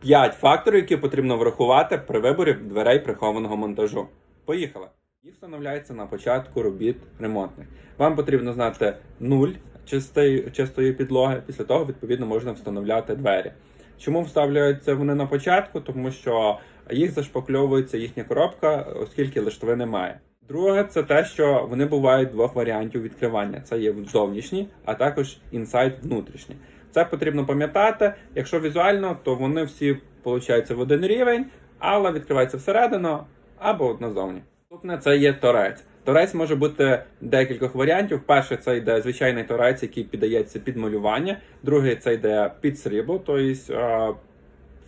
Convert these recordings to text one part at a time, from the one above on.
5 факторів, які потрібно врахувати при виборі дверей прихованого монтажу. Поїхали! І встановляється на початку робіт ремонтних. Вам потрібно знати нуль чистої, чистої підлоги. Після того, відповідно, можна встановляти двері. Чому вставляються вони на початку? Тому що їх зашпакльовується їхня коробка, оскільки лиштви немає. Друге, це те, що вони бувають двох варіантів відкривання: це є зовнішній, а також інсайд внутрішній. Це потрібно пам'ятати. Якщо візуально, то вони всі получаються в один рівень, але відкривається всередину або назовні. Наступне це є торець. Торець може бути декількох варіантів. Перший це йде звичайний торець, який піддається під малювання. Другий це йде під срібло, тобто е,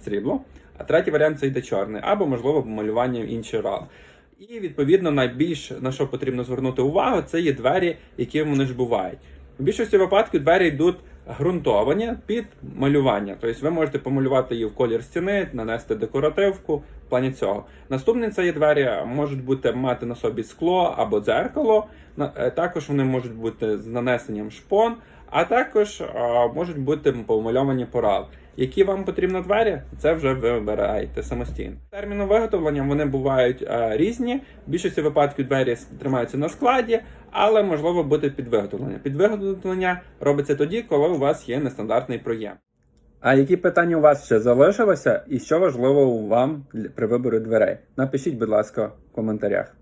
срібло. А третій варіант це йде чорний, або можливо малювання в інший рад. І відповідно найбільш на що потрібно звернути увагу, це є двері, які вони ж бувають. В більшості випадків двері йдуть ґрунтовані під малювання. Тобто ви можете помалювати її в колір стіни, нанести декоративку плані цього. Наступні це є двері можуть бути мати на собі скло або дзеркало. Е, Також вони можуть бути з нанесенням шпон, а також можуть бути помальовані порал. Які вам потрібні двері, це вже ви вибираєте самостійно. Терміном виготовлення вони бувають е, різні. В більшості випадків двері тримаються на складі, але можливо бути підвиготовлення. Підвиготовлення робиться тоді, коли у вас є нестандартний проєм. А які питання у вас ще залишилося, і що важливо вам при виборі дверей? Напишіть, будь ласка, в коментарях.